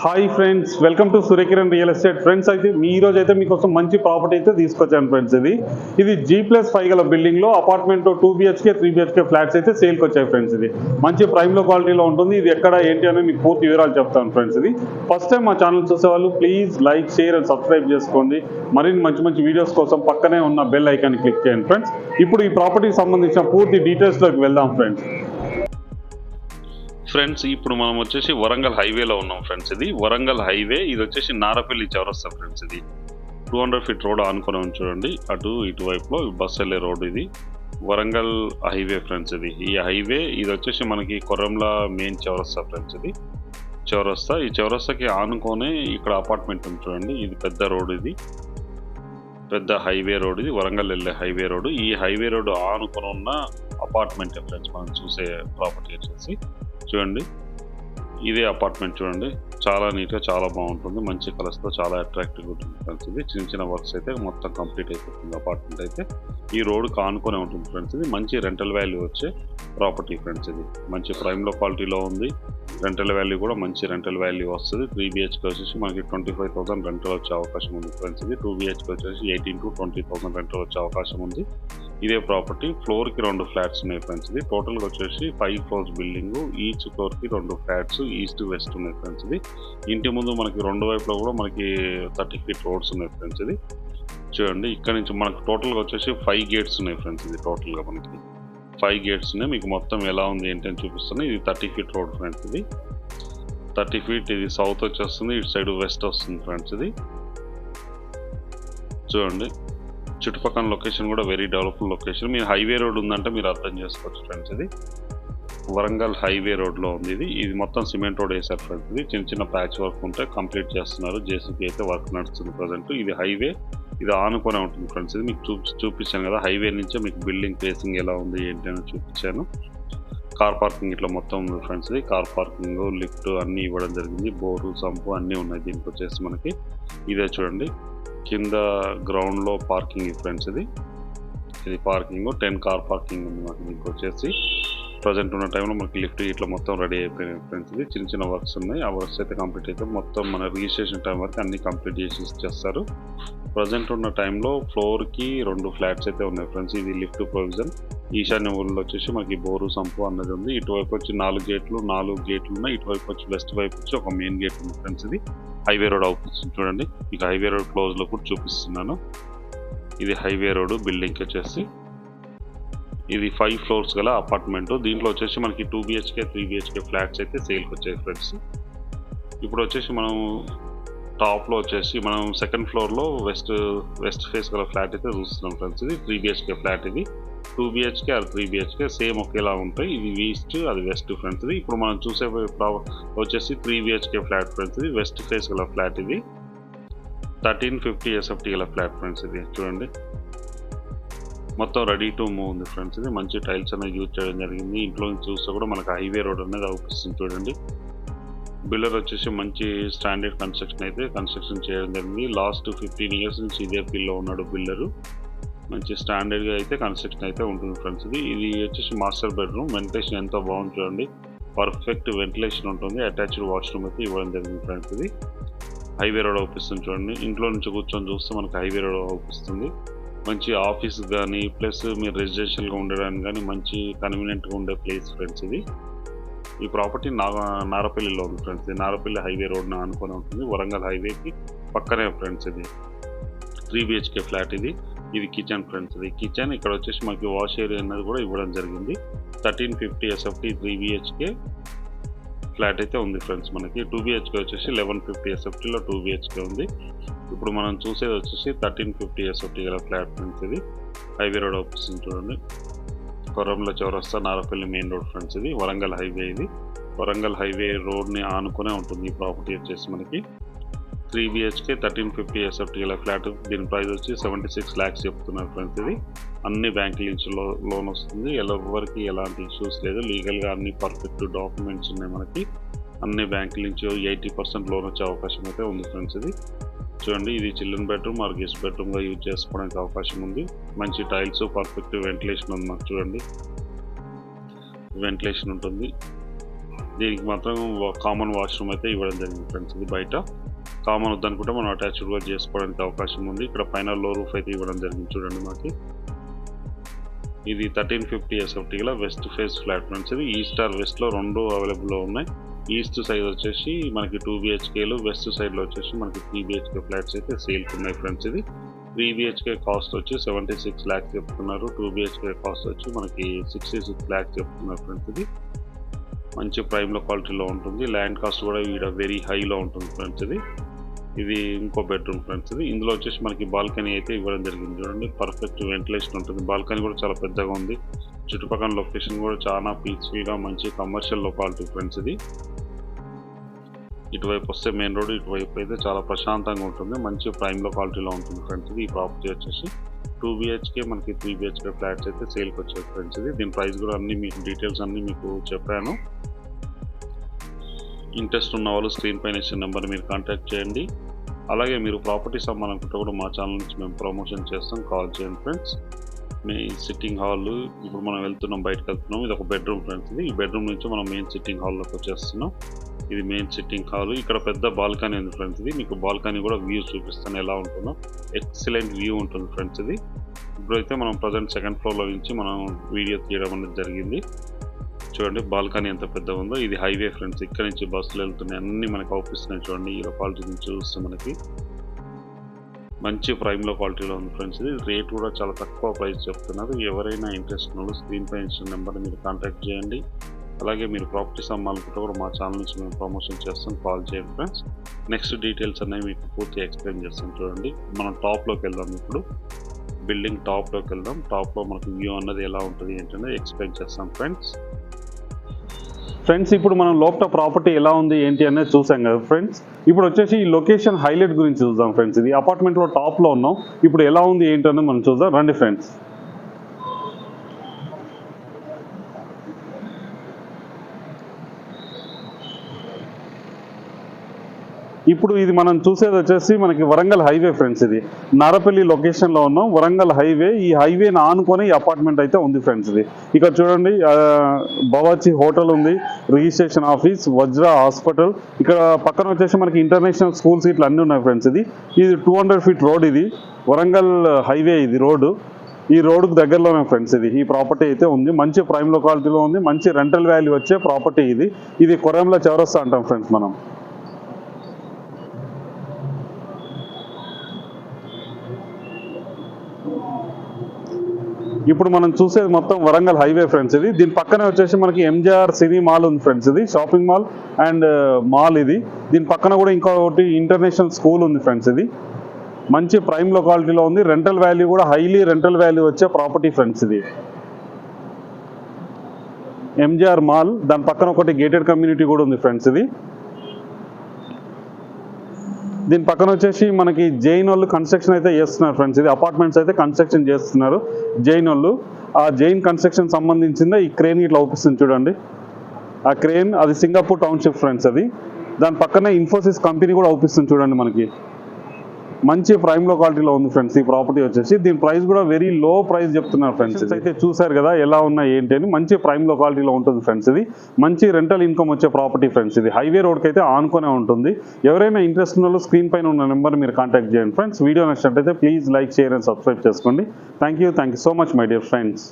Hi friends welcome to Suryakiran real estate friends అయితే మీ రోజు అయితే మీకోసం మంచి ప్రాపర్టీ అయితే తీసుకొచ్చాను ఫ్రెండ్స్ ఇది. ఇది జీ ప్లస్ ఫైవ్ గల బిల్డింగ్లో apartment two BHK three BHK flats అయితే సేల్కి వచ్చాయి ఫ్రెండ్స్ ఇది. మంచి ప్రైమ్లో క్వాలిటీలో ఉంటుంది. ఇది ఎక్కడ ఏంటి అని మీకు పూర్తి వివరాలు చెప్తాను ఫ్రెండ్స్ ఇది. ఫస్ట్ టైం మా ఛానల్ చూసే వాళ్ళు please like share and subscribe చేసుకోండి. మరిన్ని మంచి మంచి వీడియోస్ కోసం పక్కనే ఉన్న బెల్ ఐకాన్ క్లిక్ చేయండి ఫ్రెండ్స్ ఇప్పుడు ఈ ప్రాపర్టీకి సంబంధించిన పూర్తి డీటెయిల్స్లోకి వెళ్దాం ఫ్రెండ్స్ ఫ్రెండ్స్ ఇప్పుడు మనం వచ్చేసి వరంగల్ హైవేలో ఉన్నాం ఫ్రెండ్స్ ఇది. వరంగల్ హైవే ఇది వచ్చేసి నారపల్లి చౌరస్తా ఫ్రెండ్స్ ఇది. టూ హండ్రెడ్ ఫీట్ రోడ్ ఆనుకొని చూడండి. అటు ఇటువైపులో బస్ వెళ్ళే రోడ్ ఇది. వరంగల్ హైవే ఫ్రెండ్స్ ఇది. ఈ హైవే ఇది వచ్చేసి మనకి కొరంల మెయిన్ చౌరస్తా ఫ్రెండ్స్ ఇది. చౌరస్తా ఈ చౌరస్తాకి ఆనుకొని ఇక్కడ అపార్ట్మెంట్ ఉంది చూడండి. ఇది పెద్ద రోడ్ ఇది. పెద్ద హైవే రోడ్ ఇది. వరంగల్ వెళ్ళే హైవే రోడ్. ఈ హైవే రోడ్ ఆనుకొని ఉన్న అపార్ట్మెంట్ ఫ్రెండ్స్ మనం చూసే ప్రాపర్టీ వచ్చేసి. చూడండి. ఇదే అపార్ట్మెంట్ చూడండి. చాలా నీట్గా చాలా బాగుంటుంది. మంచి కలర్స్తో చాలా అట్రాక్టివ్గా ఉంటుంది ఫ్రెండ్స్ ఇది. చిన్న చిన్న వర్క్స్ అయితే మొత్తం కంప్లీట్ అయిపోతుంది అపార్ట్మెంట్ అయితే. ఈ రోడ్ కానుకొని ఉంటుంది ఫ్రెండ్స్ ఇది. మంచి రెంటల్ వాల్యూ వచ్చే ప్రాపర్టీ ఫ్రెండ్స్ ఇది. మంచి ప్రైమ్లో క్వాలిటీలో ఉంది. రెంటల్ వాల్యూ కూడా మంచి రెంటల్ వాల్యూ వస్తుంది. త్రీ బిహెచ్కి వచ్చేసి మనకి ట్వంటీ ఫైవ్ థౌసండ్ రెంటల్ వచ్చే అవకాశం ఉంది ఫ్రెండ్స్ ఇది. టూ బిహెచ్కి వచ్చేసి eighteen to twenty thousand rental వచ్చే అవకాశం ఉంది. ఇదే ప్రాపర్టీ ఫ్లోర్కి రెండు ఫ్లాట్స్ ఉన్నాయి ఫ్రెండ్స్ ఇది. టోటల్గా వచ్చేసి ఫైవ్ ఫ్లోర్స్ బిల్డింగ్ ఈచ్ ఫ్లోర్కి రెండు ఫ్లాట్స్ ఈస్ట్ వెస్ట్ ఉన్నాయి ఫ్రెండ్స్ ఇది. ఇంటి ముందు మనకి రెండు వైపులో కూడా మనకి థర్టీ ఫీట్ రోడ్స్ ఉన్నాయి ఫ్రెండ్స్ ఇది. చూడండి ఇక్కడ నుంచి మనకి టోటల్గా వచ్చేసి ఫైవ్ గేట్స్ ఉన్నాయి ఫ్రెండ్స్ ఇది టోటల్గా మనకి. ఫైవ్ గేట్స్ ఉన్నాయి. మీకు మొత్తం ఎలా ఉంది ఏంటి అని చూపిస్తాను ఇది థర్టీ ఫీట్ రోడ్ ఫ్రెండ్స్ ఇది. థర్టీ ఫీట్ ఇది సౌత్ వచ్చేస్తుంది ఇటు సైడ్ వెస్ట్ వస్తుంది ఫ్రెండ్స్ ఇది. చూడండి చుట్టుపక్కల లొకేషన్ కూడా వెరీ డెవలప్డ్ లొకేషన్ మీరు హైవే రోడ్ ఉందంటే మీరు అర్థం చేసుకోవచ్చు ఫ్రెండ్స్ ఇది. వరంగల్ హైవే రోడ్లో ఉంది ఇది. ఇది మొత్తం సిమెంట్ రోడ్ వేసారు ఫ్రెండ్స్ ఇది. చిన్న చిన్న ప్యాచ్ వర్క్ ఉంటే కంప్లీట్ చేస్తున్నారు. జేసీపీ అయితే వర్క్ నడుస్తుంది ప్రజెంట్ ఇది హైవే ఇది ఆనుకొని ఉంటుంది ఫ్రెండ్స్ ఇది. మీకు చూపి చూపించాను కదా హైవే నుంచే మీకు బిల్డింగ్ ఫేసింగ్ ఎలా ఉంది ఏంటి అని చూపించాను. కార్ పార్కింగ్ ఇట్లా మొత్తం ఉంది ఫ్రెండ్స్ ఇది. కార్ పార్కింగ్ లిఫ్ట్ అన్నీ ఇవ్వడం జరిగింది. బోరు సంపు అన్నీ ఉన్నాయి దీనికి వచ్చేసి మనకి. ఇదే చూడండి. కింద గ్రౌండ్లో పార్కింగ్ ఫ్రెండ్స్ ఇది. ఇది పార్కింగ్ టెన్ కార్ పార్కింగ్ ఉంది మనకి దీనికి వచ్చేసి. ప్రజెంట్ ఉన్న టైంలో మనకి లిఫ్ట్ ఇట్లా మొత్తం రెడీ అయిపోయినాయి ఫ్రెండ్స్ ఇది. చిన్న చిన్న వర్క్స్ ఉన్నాయి. ఆ వర్క్స్ అయితే కంప్లీట్ అయితే మొత్తం మన రిజిస్ట్రేషన్ టైం వరకు అన్ని కంప్లీట్ చేసి ఇచ్చేస్తారు ప్రజెంట్ ఉన్న టైంలో ఫ్లోర్కి రెండు ఫ్లాట్స్ అయితే ఉన్నాయి ఫ్రెండ్స్. ఇది లిఫ్ట్ ప్రొవిజన్. ఈశాన్య ఊళ్ళో వచ్చేసి మనకి బోరు సంపు అన్నది ఉంది. ఇటువైపు వచ్చి నాలుగు గేట్లు నాలుగు గేట్లు ఉన్నాయి. ఇటువైపు వచ్చి వెస్ట్ వైపు వచ్చి ఒక మెయిన్ గేట్ ఉంది ఫ్రెండ్స్ ఇది. హైవే రోడ్ అవుతుంది చూడండి. మీకు హైవే రోడ్ క్లోజ్లో కూడా చూపిస్తున్నాను. ఇది హైవే రోడ్ బిల్డింగ్కి వచ్చేసి. ఇది ఫైవ్ ఫ్లోర్స్ గల అపార్ట్మెంట్. దీంట్లో వచ్చేసి మనకి two BHK three BHK flats అయితే సేల్కి వచ్చాయి ఫ్రెండ్స్. ఇప్పుడు వచ్చేసి మనం టాప్లో వచ్చేసి మనం సెకండ్ ఫ్లోర్లో వెస్ట్ వెస్ట్ ఫేస్ గల ఫ్లాట్ అయితే చూస్తున్నాం ఫ్రెండ్స్. ఇది త్రీ బిహెచ్కే ఫ్లాట్ ఇది. టూ బిహెచ్కే అది త్రీ బిహెచ్కే సేమ్ ఒకేలా ఉంటాయి. ఇది ఈస్ట్ అది వెస్ట్ ఫ్రెండ్స్ ఇది ఇప్పుడు మనం చూసే వచ్చేసి త్రీ బిహెచ్కే ఫ్లాట్ ఫ్రెండ్స్ ఇది వెస్ట్ ఫేస్ గల ఫ్లాట్ ఇది. థర్టీన్ ఫిఫ్టీ ఎస్ఎఫ్టీ గల ఫ్లాట్ ఫ్రెండ్స్ ఇది చూడండి. మొత్తం రెడీ టు మూవ్ ఉంది ఫ్రెండ్స్ ఇది మంచి టైల్స్ అనేది యూజ్ చేయడం జరిగింది. ఇంట్లో నుంచి చూస్తే కూడా మనకు హైవే రోడ్ అనేది అవుపిస్తుంది చూడండి. బిల్డర్ వచ్చేసి మంచి స్టాండర్డ్ కన్స్ట్రక్షన్ అయితే కన్స్ట్రక్షన్ చేయడం జరిగింది. లాస్ట్ ఫిఫ్టీన్ ఇయర్స్ నుంచి ఇదే ఫీల్డ్లో ఉన్నాడు బిల్డరు మంచి స్టాండర్డ్గా అయితే కన్స్ట్రక్షన్ అయితే ఉంటుంది ఫ్రెండ్స్ ఇది ఇది వచ్చేసి మాస్టర్ బెడ్రూమ్ వెంటిలేషన్ ఎంతో బాగుంది చూడండి. పర్ఫెక్ట్ వెంటిలేషన్ ఉంటుంది. అటాచ్డ్ వాష్రూమ్ అయితే ఇవ్వడం జరిగింది ఫ్రెండ్స్ ఇది. హైవే రోడ్ అవుపిస్తుంది చూడండి. ఇంట్లో నుంచి కూర్చొని చూస్తే మనకి హైవే రోడ్ అవుపిస్తుంది. మంచి ఆఫీస్ కానీ ప్లస్ మీరు రెసిడెన్షియల్గా ఉండడానికి కానీ మంచి కన్వీనియంట్గా ఉండే ప్లేస్ ఫ్రెండ్స్ ఇది. ఈ ప్రాపర్టీ నా నారపల్లిలో ఉంది ఫ్రెండ్స్ ఇది నారపల్లి హైవే రోడ్న అనుకుని ఉంటుంది. వరంగల్ హైవేకి పక్కనే ఫ్రెండ్స్ ఇది. త్రీ బిహెచ్కే ఫ్లాట్ ఇది. ఇది కిచెన్ ఫ్రెండ్స్. ఇది కిచెన్. ఇక్కడ వచ్చేసి మనకి వాష్ ఏరియా అనేది కూడా ఇవ్వడం జరిగింది. Thirteen fifty SFT three BHK flat అయితే ఉంది ఫ్రెండ్స్ మనకి. టూ బిహెచ్కే వచ్చేసి లెవెన్ ఫిఫ్టీ ఎస్ఎఫ్టీలో టూ బిహెచ్కే ఉంది. ఇప్పుడు మనం చూసేది వచ్చేసి థర్టీన్ ఫిఫ్టీ ఎస్ఎఫ్టీ గల ఫ్లాట్ ఫ్రెండ్స్ ఇది. హైవే రోడ్ అవుపిస్తుంది చూడండి. కొరంలో చౌరస్తా నారపల్లి మెయిన్ రోడ్ ఫ్రెండ్స్ ఇది. వరంగల్ హైవే ఇది. వరంగల్ హైవే రోడ్ని ఆనుకునే ఉంటుంది ఈ ప్రాపర్టీ వచ్చేసి మనకి. Three BHK thirteen fifty SFT గల ఫ్లాట్ దీని ప్రైస్ వచ్చి సెవెంటీ సిక్స్ ల్యాక్స్ చెప్తున్నారు ఫ్రెండ్స్ ఇది. అన్ని బ్యాంక్ నుంచి లో లోన్ వస్తుంది. ఎవరికి ఎలాంటి ఇష్యూస్ లేదు. లీగల్గా అన్ని పర్ఫెక్ట్ డాక్యుమెంట్స్ ఉన్నాయి మనకి. అన్ని బ్యాంకుల నుంచి ఎయిటీ పర్సెంట్ లోన్ వచ్చే అవకాశం అయితే ఉంది ఫ్రెండ్స్ ఇది. చూడండి ఇది చిల్డ్రన్ బెడ్రూమ్ ఆర్ గెస్ట్ బెడ్రూమ్గా యూజ్ చేసుకోవడానికి అవకాశం ఉంది. మంచి టైల్స్ పర్ఫెక్ట్ వెంటిలేషన్ ఉంది మాకు చూడండి. వెంటిలేషన్ ఉంటుంది. దీనికి మాత్రం కామన్ వాష్రూమ్ అయితే ఇవ్వడం జరిగింది ఫ్రెండ్స్ ఇది బయట. కామన్ వద్దనుకుంటే మనం అటాచ్డ్గా చేసుకోవడానికి అవకాశం ఉంది. ఇక్కడ పైన లో రూఫ్ అయితే ఇవ్వడం జరిగింది చూడండి మాకు. ఇది థర్టీన్ ఫిఫ్టీ ఎస్ఎఫ్టీ గల వెస్ట్ ఫేస్ ఫ్లాట్ ఫ్రెండ్స్ ఇది ఈస్ట్ ఆర్ వెస్ట్లో రెండు అవైలబుల్లో ఉన్నాయి. ఈస్ట్ సైడ్ వచ్చేసి మనకి టూ బిహెచ్కేలు వెస్ట్ సైడ్లో వచ్చేసి మనకి త్రీ బిహెచ్కే ఫ్లాట్స్ అయితే సేల్కి ఉన్నాయి ఫ్రెండ్స్ ఇది త్రీ బిహెచ్కే కాస్ట్ వచ్చి సెవెంటీ సిక్స్ ల్యాక్స్ చెప్తున్నారు. టూ బిహెచ్కే కాస్ట్ వచ్చి మనకి సిక్స్టీ సిక్స్ ల్యాక్స్ చెప్తున్నారు ఫ్రెండ్స్ ఇది మంచి ప్రైమ్లో క్వాలిటీలో ఉంటుంది. ల్యాండ్ కాస్ట్ కూడా ఈడ వెరీ హైలో ఉంటుంది ఫ్రెండ్స్ ఇది. ఇది ఇంకో బెడ్రూమ్ ఫ్రెండ్స్ ఇది. ఇందులో వచ్చేసి మనకి బాల్కనీ అయితే ఇవ్వడం జరిగింది చూడండి. పర్ఫెక్ట్ వెంటిలేషన్ ఉంటుంది. బాల్కనీ కూడా చాలా పెద్దగా ఉంది. చుట్టుపక్కల లొకేషన్ కూడా చాలా పీస్ఫుల్గా మంచి కమర్షియల్ లొకాలిటీ ఫ్రెండ్స్ ఇది. ఇటువైపు వస్తే మెయిన్ రోడ్ ఇటువైపు అయితే చాలా ప్రశాంతంగా ఉంటుంది. మంచి ప్రైమ్ లొకాలిటీలో ఉంటుంది ఫ్రెండ్స్ ఇది. ఈ ప్రాపర్టీ వచ్చేసి టూ బిహెచ్కే మనకి త్రీ బిహెచ్కే ఫ్లాట్స్ అయితే సేల్కి వచ్చే ఫ్రెండ్స్ ఇది. దీని ప్రైస్ కూడా అన్ని మీకు డీటెయిల్స్ అన్ని మీకు చెప్పాను. ఇంట్రెస్ట్ ఉన్న వాళ్ళు స్క్రీన్ పైన ఇచ్చిన నెంబర్ మీరు కాంటాక్ట్ చేయండి. అలాగే మీరు ప్రాపర్టీస్ అమ్మాలనుకుంటే కూడా మా ఛానల్ నుంచి మేము ప్రమోషన్ చేస్తాం. కాల్ చేయండి ఫ్రెండ్స్ మీ సిట్టింగ్ హాల్ ఇప్పుడు మనం వెళ్తున్నాం బయటకు వెళ్తున్నాం. ఇది ఒక బెడ్రూమ్ ఫ్రెండ్స్ ఇది. ఈ బెడ్రూమ్ నుంచి మనం మెయిన్ సిట్టింగ్ హాల్లోకి వచ్చేస్తున్నాం. ఇది మెయిన్ సిట్టింగ్ హాల్ ఇక్కడ పెద్ద బాల్కనీ ఉంది ఫ్రెండ్స్ ఇది. మీకు బాల్కనీ కూడా వ్యూ చూపిస్తాను ఎలా ఉంటుందో. ఎక్సలెంట్ వ్యూ ఉంటుంది ఫ్రెండ్స్ ఇది. ఇప్పుడైతే మనం ప్రజెంట్ సెకండ్ ఫ్లోర్లో నుంచి మనం వీడియో తీయడం అనేది జరిగింది. చూడండి బాల్కనీ ఎంత పెద్ద ఉందో ఇది హైవే ఫ్రెండ్స్ ఇక్కడ నుంచి బస్సులు వెళ్తున్నాయి. అన్ని మనకు అవుపిస్తున్నాయి చూడండి. ఈ క్వాలిటీ నుంచి చూస్తే మనకి మంచి ప్రైమ్లో క్వాలిటీలో ఉంది ఫ్రెండ్స్ ఇది రేట్ కూడా చాలా తక్కువ ప్రైస్ చెప్తున్నారు. ఎవరైనా ఇంట్రెస్ట్ ఉన్నది స్క్రీన్ పై ఇచ్చిన నెంబర్ని మీరు కాంటాక్ట్ చేయండి. అలాగే మీరు ప్రాపర్టీస్ అమ్మాలనుకుంటే కూడా మా ఛానల్ నుంచి మేము ప్రమోషన్ చేస్తాం. కాల్ చేయండి ఫ్రెండ్స్ నెక్స్ట్ డీటెయిల్స్ అనేవి మీకు పూర్తిగా ఎక్స్ప్లెయిన్ చేస్తాం చూడండి. మనం టాప్లోకి వెళ్దాం ఇప్పుడు. బిల్డింగ్ టాప్లోకి వెళ్దాం. టాప్లో మనకు వ్యూ అన్నది ఎలా ఉంటుంది ఏంటనేది ఎక్స్ప్లెయిన్ చేస్తాం ఫ్రెండ్స్. ఫ్రెండ్స్ ఇప్పుడు మనం లోపల ప్రాపర్టీ ఎలా ఉంది ఏంటి అనేది చూసాం కదా ఫ్రెండ్స్. ఇప్పుడు వచ్చేసి ఈ లొకేషన్ హైలైట్ గురించి చూద్దాం ఫ్రెండ్స్. ఇది అపార్ట్మెంట్లో టాప్లో ఉన్నాం. ఇప్పుడు ఎలా ఉంది ఏంటి అనేది మనం చూద్దాం. రండి ఫ్రెండ్స్. ఇప్పుడు ఇది మనం చూసేది వచ్చేసి మనకి వరంగల్ హైవే ఫ్రెండ్స్ ఇది. నారపల్లి లొకేషన్లో ఉన్నాం. వరంగల్ హైవే ఈ హైవేని ఆనుకొని ఈ అపార్ట్మెంట్ అయితే ఉంది ఫ్రెండ్స్ ఇది. ఇక్కడ చూడండి బవాచి హోటల్ ఉంది రిజిస్ట్రేషన్ ఆఫీస్ వజ్ర హాస్పిటల్. ఇక్కడ పక్కన వచ్చేసి మనకి ఇంటర్నేషనల్ స్కూల్స్ ఇట్లా అన్నీ ఉన్నాయి ఫ్రెండ్స్ ఇది. ఇది టూ హండ్రెడ్ ఫీట్ రోడ్ ఇది. వరంగల్ హైవే ఇది రోడ్డు. ఈ రోడ్డుకు దగ్గరలోనే ఫ్రెండ్స్ ఇది. ఈ ప్రాపర్టీ అయితే ఉంది. మంచి ప్రైమ్ లొకాలిటీలో ఉంది. మంచి రెంటల్ వాల్యూ వచ్చే ప్రాపర్టీ ఇది. ఇది కొరంలో చౌరస్తా అంటాం ఫ్రెండ్స్ మనం. ఇప్పుడు మనం చూసేది మొత్తం వరంగల్ హైవే ఫ్రెండ్స్ ఇది. దీని పక్కనే వచ్చేసి మనకి ఎంజీఆర్ సినీ మాల్ ఉంది ఫ్రెండ్స్ ఇది షాపింగ్ మాల్ అండ్ మాల్ ఇది. దీని పక్కన కూడా ఇంకొకటి ఇంటర్నేషనల్ స్కూల్ ఉంది ఫ్రెండ్స్ ఇది. మంచి ప్రైమ్ లొకాలిటీలో ఉంది. రెంటల్ వాల్యూ కూడా హైలీ రెంటల్ వాల్యూ వచ్చే ప్రాపర్టీ ఫ్రెండ్స్ ఇది. ఎంజీఆర్ మాల్ దాని పక్కన ఒకటి గేటెడ్ కమ్యూనిటీ కూడా ఉంది ఫ్రెండ్స్ ఇది. దీని పక్కన వచ్చేసి మనకి జైన్ వాళ్ళు కన్స్ట్రక్షన్ అయితే చేస్తున్నారు ఫ్రెండ్స్ ఇది అపార్ట్మెంట్స్ అయితే కన్స్ట్రక్షన్ చేస్తున్నారు జైన్ వాళ్ళు. ఆ జైన్ కన్స్ట్రక్షన్ సంబంధించిందే ఈ క్రేన్ ఇట్లా అవుపిస్తుంది చూడండి. ఆ క్రేన్ అది సింగపూర్ టౌన్షిప్ ఫ్రెండ్స్ అది. దాని పక్కనే ఇన్ఫోసిస్ కంపెనీ కూడా అవుపిస్తుంది చూడండి మనకి. మంచి ప్రైమ్లో క్వాలిటీలో ఉంది ఫ్రెండ్స్ ఈ ప్రాపర్టీ వచ్చేసి. దీని ప్రైస్ కూడా వెరీ లో ప్రైస్ చెప్తున్నారు ఫ్రెండ్స్ అయితే చూసారు కదా ఎలా ఉన్నాయి ఏంటి అని. మంచి ప్రైమ్లో క్వాలిటీలో ఉంటుంది ఫ్రెండ్స్ ఇది. మంచి రెంటల్ ఇన్కమ్ వచ్చే ప్రాపర్టీ ఫ్రెండ్స్ ఇది. హైవే రోడ్కి అయితే ఆనుకునే ఉంటుంది. ఎవరైనా ఇంట్రెస్ట్ ఉన్న వాళ్ళు స్క్రీన్ పైన ఉన్న నెంబర్ మీరు కాంటాక్ట్ చేయండి ఫ్రెండ్స్. వీడియో నచ్చినట్టయితే please like share and subscribe చేసుకోండి. Thank you thank you so much my dear friends.